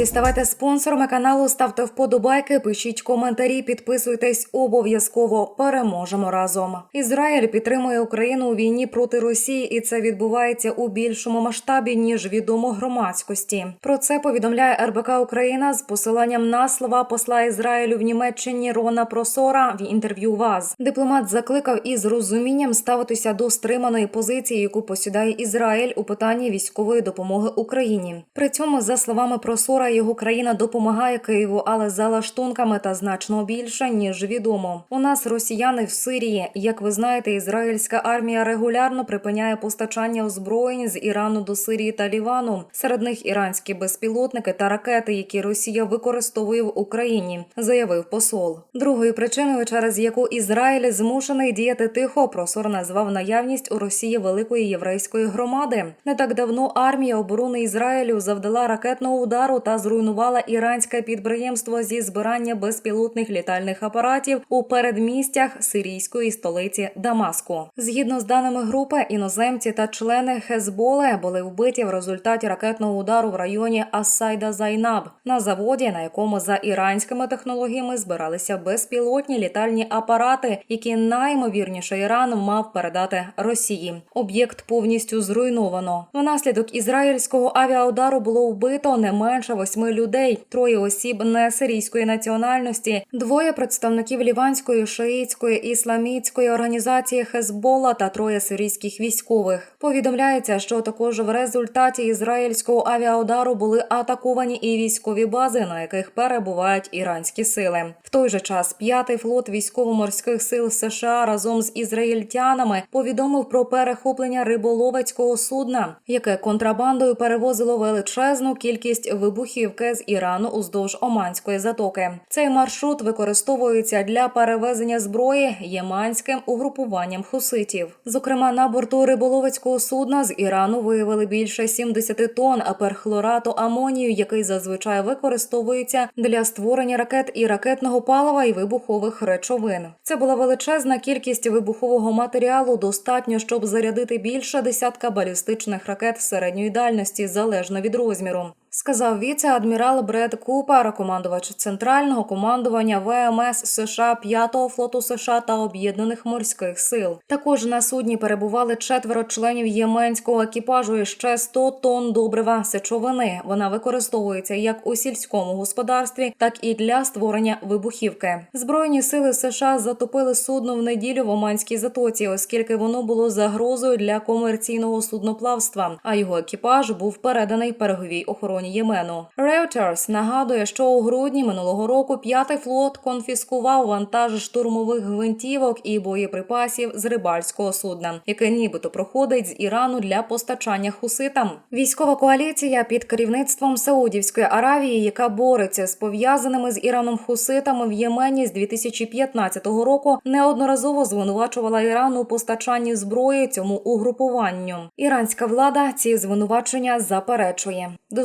Друзі, ставайте спонсорами каналу, ставте вподобайки, пишіть коментарі, підписуйтесь обов'язково. Переможемо разом. Ізраїль підтримує Україну у війні проти Росії, і це відбувається у більшому масштабі ніж відомо громадськості. Про це повідомляє РБК Україна з посиланням на слова посла Ізраїлю в Німеччині Рона Просора в інтерв'ю ВАЗ. Дипломат закликав із розумінням ставитися до стриманої позиції, яку посідає Ізраїль у питанні військової допомоги Україні. При цьому, за словами Просора, його країна допомагає Києву, але за лаштунками та значно більше ніж відомо. У нас росіяни в Сирії. Як ви знаєте, ізраїльська армія регулярно припиняє постачання озброєнь з Ірану до Сирії та Лівану. Серед них іранські безпілотники та ракети, які Росія використовує в Україні, заявив посол. Другою причиною, через яку Ізраїль змушений діяти тихо, просор назвав наявність у Росії великої єврейської громади. Не так давно армія оборони Ізраїлю завдала ракетного удару та зруйнувала іранське підприємство зі збирання безпілотних літальних апаратів у передмістях сирійської столиці Дамаску. Згідно з даними групи, іноземці та члени Хезболе були вбиті в результаті ракетного удару в районі Ассайда Зайнаб на заводі, на якому за іранськими технологіями збиралися безпілотні літальні апарати, які наймовірніше Іран мав передати Росії. Об'єкт повністю зруйновано. Внаслідок ізраїльського авіаудару було вбито не менше восьми людей, троє осіб не сирійської національності, двоє представників ліванської шиїцької ісламістської організації Хезбола та троє сирійських військових. Повідомляється, що також в результаті ізраїльського авіаудару були атаковані і військові бази, на яких перебувають іранські сили. В той же час п'ятий флот військово-морських сил США разом з ізраїльтянами повідомив про перехоплення риболовецького судна, яке контрабандою перевозило величезну кількість вибухівки з Ірану уздовж Оманської затоки. Цей маршрут використовується для перевезення зброї єманським угрупуванням хуситів. Зокрема, на борту риболовецького судна з Ірану виявили більше 70 тонн перхлорату амонію, який зазвичай використовується для створення ракет і ракетного палива і вибухових речовин. Це була величезна кількість вибухового матеріалу, достатньо, щоб зарядити більше десятка балістичних ракет середньої дальності залежно від розміру. Сказав віце-адмірал Бред Купер, командувач центрального командування ВМС США 5-го флоту США та об'єднаних морських сил. Також на судні перебували четверо членів єменського екіпажу і ще 100 тонн добрива сечовини. Вона використовується як у сільському господарстві, так і для створення вибухівки. Збройні сили США затопили судно в неділю в Оманській затоці, оскільки воно було загрозою для комерційного судноплавства. А його екіпаж був переданий береговій охороні Ємену. Reuters нагадує, що у грудні минулого року п'ятий флот конфіскував вантаж штурмових гвинтівок і боєприпасів з рибальського судна, яке нібито проходить з Ірану для постачання хуситам. Військова коаліція під керівництвом Саудівської Аравії, яка бореться з пов'язаними з Іраном хуситами в Ємені з 2015 року, неодноразово звинувачувала Іран у постачанні зброї цьому угрупуванню. Іранська влада ці звинувачення заперечує. До